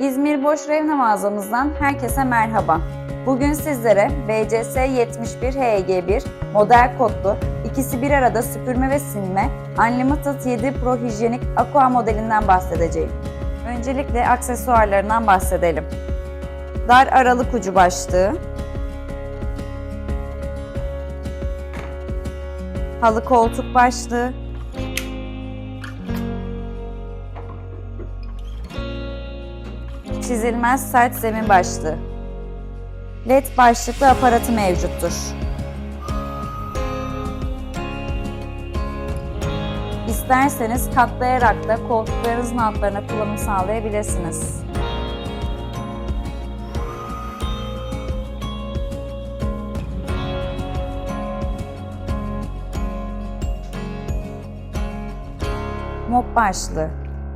İzmir Boş Revne mağazamızdan herkese merhaba. Bugün sizlere BCS 71 HG1 model kodlu, ikisi bir arada süpürme ve silme Unlimited 7 Pro hijyenik Aqua modelinden bahsedeceğim. Öncelikle aksesuarlarından bahsedelim. Dar aralık ucu başlığı, halı koltuk başlığı, çizilmez sert zemin başlığı. LED başlıklı aparatı mevcuttur. İsterseniz katlayarak da koltuklarınızın altlarına kullanım sağlayabilirsiniz. Mop başlığı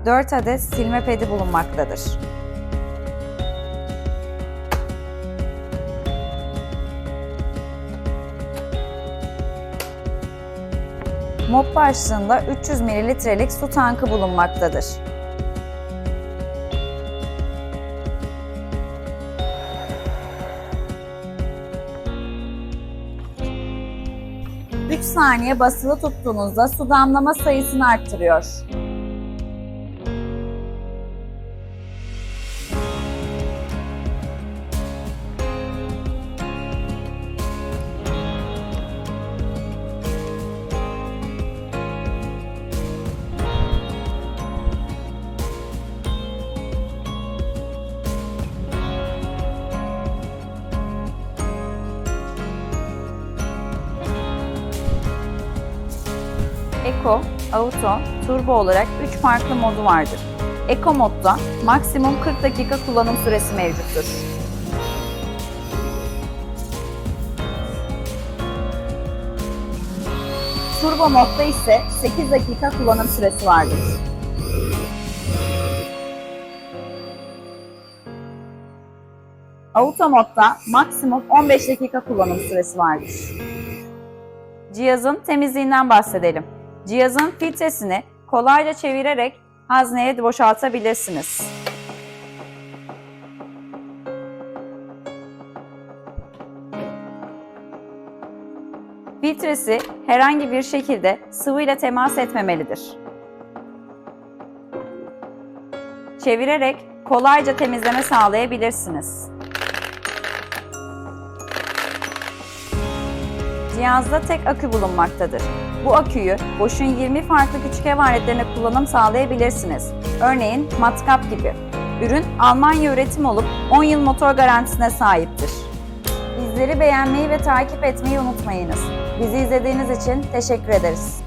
4 adet silme pedi bulunmaktadır. Mop başlığında 300 mililitrelik su tankı bulunmaktadır. Üç saniye basılı tuttuğunuzda su damlama sayısını arttırıyor. Eco, Auto, Turbo olarak 3 farklı modu vardır. Eco modda maksimum 40 dakika kullanım süresi mevcuttur. Turbo modda ise 8 dakika kullanım süresi vardır. Auto modda maksimum 15 dakika kullanım süresi vardır. Cihazın temizliğinden bahsedelim. Cihazın filtresini kolayca çevirerek hazneye boşaltabilirsiniz. Filtresi herhangi bir şekilde sıvıyla temas etmemelidir. Çevirerek kolayca temizleme sağlayabilirsiniz. Cihazda tek akü bulunmaktadır. Bu aküyü Bosch'un 20 farklı küçük ev aletlerine kullanım sağlayabilirsiniz. Örneğin matkap gibi. Ürün Almanya üretim olup 10 yıl motor garantisine sahiptir. Bizleri beğenmeyi ve takip etmeyi unutmayınız. Bizi izlediğiniz için teşekkür ederiz.